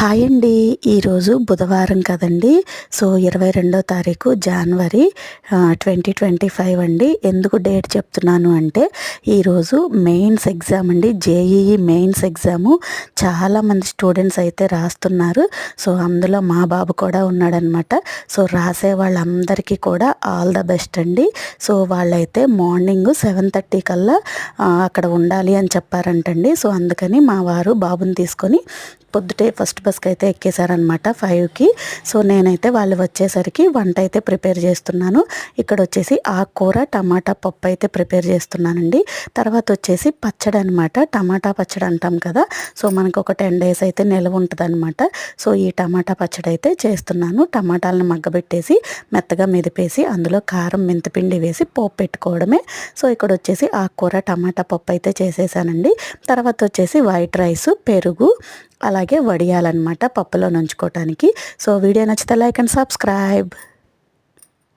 Hi అండి ఈరోజు బుధవారం కదండి. సో ఇరవై రెండో తారీఖు జనవరి ట్వంటీ ట్వంటీ ఫైవ్ అండి. ఎందుకు డేట్ చెప్తున్నాను అంటే ఈరోజు మెయిన్స్ ఎగ్జామ్ అండి. JEE mains exam. చాలామంది స్టూడెంట్స్ అయితే రాస్తున్నారు. సో అందులో మా బాబు కూడా ఉన్నాడనమాట. సో రాసే వాళ్ళందరికీ కూడా ఆల్ ద బెస్ట్ అండి. సో వాళ్ళైతే మార్నింగ్ సెవెన్ థర్టీ కల్లా అక్కడ ఉండాలి అని చెప్పారంటండి. సో అందుకని మా వారు బాబుని తీసుకొని పొద్దుటే ఫస్ట్ బస్కి అయితే ఎక్కేశారనమాట ఫైవ్కి. సో నేనైతే వాళ్ళు వచ్చేసరికి వంట అయితే ప్రిపేర్ చేస్తున్నాను. ఇక్కడ వచ్చేసి ఆకుకూర టమాటా పప్పు అయితే ప్రిపేర్ చేస్తున్నానండి. తర్వాత వచ్చేసి పచ్చడి అనమాట టమాటా పచ్చడి అంటాం కదా సో మనకు ఒక టెన్ డేస్ అయితే నిల్వ ఉంటుందన్నమాట. సో ఈ టమాటా పచ్చడి అయితే చేస్తున్నాను. టమాటాలను మగ్గబెట్టేసి మెత్తగా మెదిపేసి అందులో కారం మెంతిపిండి వేసి పోపు పెట్టుకోవడమే. సో ఇక్కడ వచ్చేసి ఆకుకూర టమాటా పప్పు అయితే చేసేసానండి. తర్వాత వచ్చేసి వైట్ రైస్ పెరుగు అలాగే వడియాలన్నమాట పప్పులో నంచుకోవటానికి సో వీడియో నచ్చితే లైక్ అండ్ సబ్స్క్రైబ్.